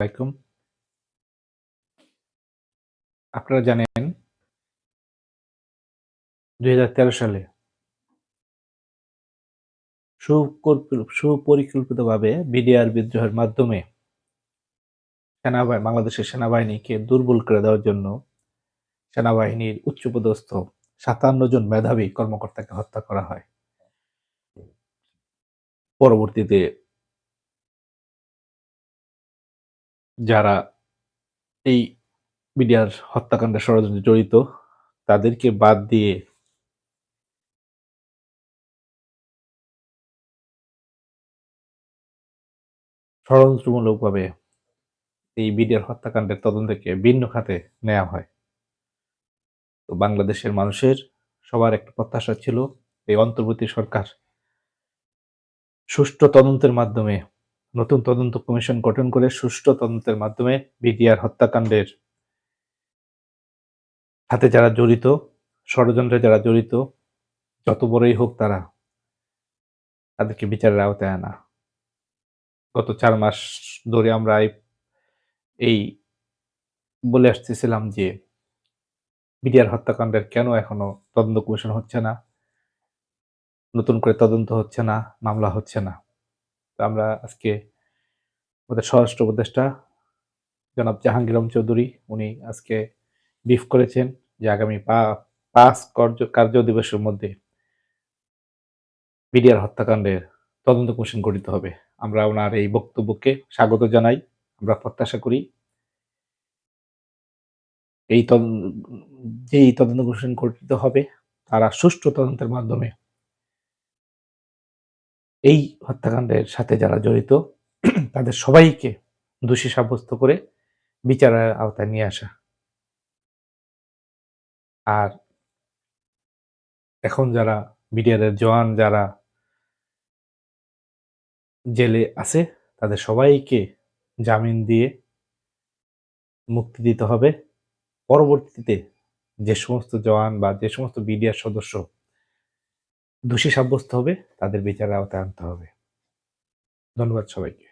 আলাইকুম। আপনারা জানেন দুই সালে সুপরিকল্পিতভাবে বিডিআর বিদ্রোহের মাধ্যমে সেনাবাহিনী, বাংলাদেশের সেনাবাহিনীকে দুর্বল করে দেওয়ার জন্য সেনাবাহিনীর উচ্চপদস্থ সাতান্ন জন মেধাবী কর্মকর্তাকে হত্যা করা হয়। পরবর্তীতে যারা এই বিডিআর হত্যাকাণ্ডের ষড়যন্ত্রে জড়িত, তাদেরকে বাদ দিয়ে ষড়যন্ত্রমূলকভাবে এই বিডিআর হত্যাকাণ্ডের তদন্তকে ভিন্ন খাতে নেওয়া হয়। তো বাংলাদেশের মানুষের সবার একটা প্রত্যাশা ছিল, এই অন্তর্বর্তী সরকার সুষ্ঠু তদন্তের মাধ্যমে নতুন তদন্ত কমিশন গঠন করে সুষ্ঠু তদন্তের মাধ্যমে বিডিআর হত্যাকাণ্ডের সাথে যারা জড়িত, ষড়যন্ত্রে যারা জড়িত, যত বড়ই হোক তারা তাদেরকে বিচারের আওতায় আনা। গত চার মাস ধরে আমরা এই বলে আসতেছিলাম যে বিডিআর হত্যাকাণ্ডের কেন এখনও তদন্ত কমিশন হচ্ছে না, নতুন করে তদন্ত হচ্ছে না, মামলা হচ্ছে না। তো আমরা আজকে আমাদের স্বরাষ্ট্র উপদেষ্টা জনাব জাহাঙ্গীরম চৌধুরী, উনি আজকে বিফ করেছেন যে আগামী পাঁচ কার্য কার্য দিবসের মধ্যে বিডিআর হত্যাকাণ্ডের তদন্ত কমিশন গঠিত হবে। আমরা ওনার এই বক্তব্যকে স্বাগত জানাই। আমরা প্রত্যাশা করি এই তদন্ত যেই তদন্ত কমিশন গঠিত হবে, তারা সুষ্ঠু তদন্তের মাধ্যমে এই হত্যাকাণ্ডের সাথে যারা জড়িত, তাদের সবাইকে দোষী সাব্যস্ত করে বিচারের আওতায় নিয়ে আসা। আর এখন যারা বিডিআরের জওয়ান, যারা জেলে আছে, তাদের সবাইকে জামিন দিয়ে মুক্তি দিতে হবে। পরবর্তীতে যে সমস্ত জওয়ান বা যে সমস্ত বিডিআর সদস্য দোষী সাব্যস্ত হবে তাদের বিচারের আওতায় আনতে হবে। ধন্যবাদ সবাইকে।